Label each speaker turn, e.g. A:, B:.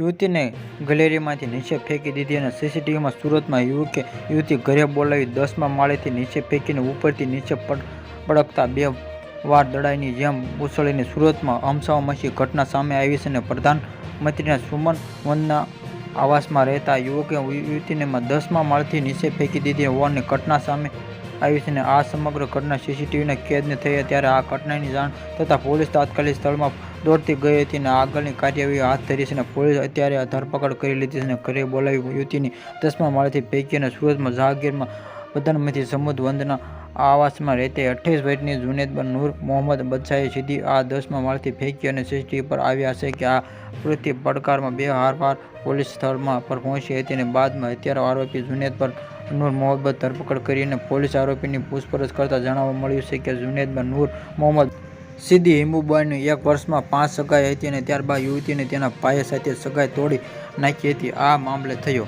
A: યુવતીને ગેલેરીમાંથી નીચે ફેંકી દીધી અને સીસીટીવીમાં સુરતમાં યુવકે યુવતી ઘરે બોલાવી દસમા માળેથી નીચે ફેંકીને ઉપરથી નીચે પડ, પડકતા બે વાર દડાઈની જેમ ઉછળીને સુરતમાં અમસાવા ઘટના સામે આવી છે અને પ્રધાનમંત્રીના સુમન વનના આવાસમાં રહેતા યુવકે યુવતીને દસમા માળથી નીચે ફેંકી દીધી હોવાની ઘટના સામે આવી છે અને આ સમગ્ર ઘટના સીસીટીવીના કેદને થઈ ત્યારે આ ઘટનાની જાણ થતાં પોલીસ તાત્કાલિક સ્થળમાં દોડતી ગઈ હતી અને આગળની કાર્યવાહી હાથ ધરી છે અને પોલીસ અત્યારે ધરપકડ કરી લીધી છે અને ઘરે બોલાવી યુવતીની દસમા માળેથી ફેંકી અને સુરતમાં જહાંગીરમાં પ્રધાનમંત્રી સમુદ વંદના આવાસમાં રહેતી અઠ્ઠાવીસ વર્ષની જુનેદબન નૂર મોહમ્મદ બદશાહે સીધી આ દસમા માળથી ફેંકી અને સીસીટીવી પર આવ્યા છે કે આ પ્રવૃત્તિ પડકારમાં બે હારવાર પોલીસ સ્થળમાં પર પહોંચી હતી અને બાદમાં હત્યારો આરોપી જુનેદ પર નૂર મોહમ્મદ ધરપકડ કરી અને પોલીસ આરોપીની પૂછપરછ કરતા જણાવવા મળ્યું છે કે જુનેદબર નૂર મોહમ્મદ સીધી હિમુબાઈની એક વર્ષમાં પાંચ સગાઈ હતી અને ત્યારબાદ યુવતીને તેના ભાઈ સાથે સગાઈ તોડી નાખી હતી. આ મામલે થયો